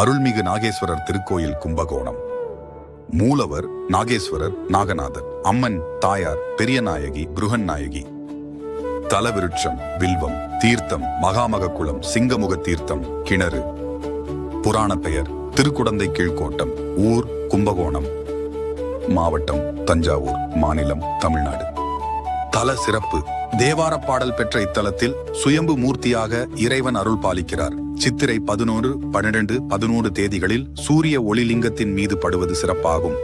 அருள்மிகு நாகேஸ்வரர் திருக்கோயில் கும்பகோணம். மூலவர் நாகேஸ்வரர் நாகநாதர் அம்மன் தாயார் பெரியநாயகி நாயகி. தலவிருட்சம் வில்வம் தீர்த்தம் மகாமகக்குளம் சிங்கமுக தீர்த்தம் கிணறு. புராண பெயர் திருக்குடந்தை கீழ்கோட்டம் ஊர் கும்பகோணம். மாவட்டம் தஞ்சாவூர் மாநிலம் தமிழ்நாடு. தல சிறப்பு தேவார பாடல் பெற்ற இத்தலத்தில் சுயம்பு மூர்த்தியாக இறைவன் அருள் பாலிக்கிறார். சித்திரை பதினோரு பன்னிரண்டு பதினோரு தேதிகளில் சூரிய ஒளிலிங்கத்தின் மீது படுவது சிறப்பாகும்.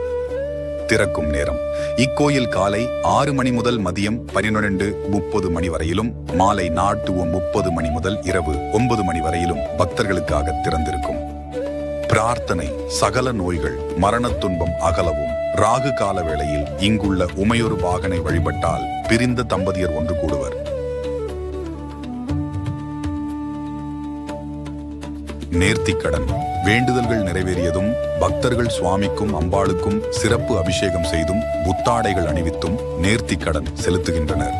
திறக்கும் நேரம். இக்கோயில் காலை ஆறு மணி முதல் மதியம் பனிரெண்டு முப்பது மணி வரையிலும் மாலை நாட்டு முப்பது மணி முதல் இரவு ஒன்பது மணி வரையிலும் பக்தர்களுக்காக திறந்திருக்கும். பிரார்த்தனை சகல நோய்கள் மரணத் துன்பம் அகலவும் ராகு கால வேளையில் இங்குள்ள உமையொரு வாகனை வழிபட்டால் பிரிந்த தம்பதியர் ஒன்று கூடுவர். நேர்த்திக்கடன் வேண்டுதல்கள் நிறைவேறியதும் பக்தர்கள் சுவாமிக்கும் அம்பாளுக்கும் சிறப்பு அபிஷேகம் செய்தும் புத்தாடைகள் அணிவித்தும் நேர்த்திக்கடன் செலுத்துகின்றனர்.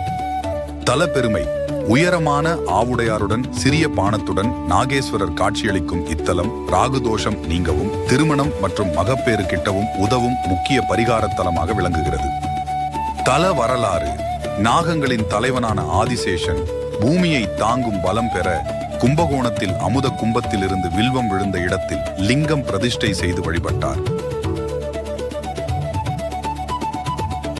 தல பெருமை உயரமான ஆவுடையாருடன் சிறிய பானத்துடன் நாகேஸ்வரர் காட்சியளிக்கும் இத்தலம் ராகுதோஷம் நீங்கவும் திருமணம் மற்றும் மகப்பேறு கிட்டவும் உதவும் முக்கிய பரிகாரத்தலமாக விளங்குகிறது. தல வரலாறு நாகங்களின் தலைவனான ஆதிசேஷன் பூமியை தாங்கும் பலம் பெற கும்பகோணத்தில் அமுத கும்பத்திலிருந்து வில்வம் விழுந்த இடத்தில் லிங்கம் பிரதிஷ்டை செய்து வழிபட்டார்.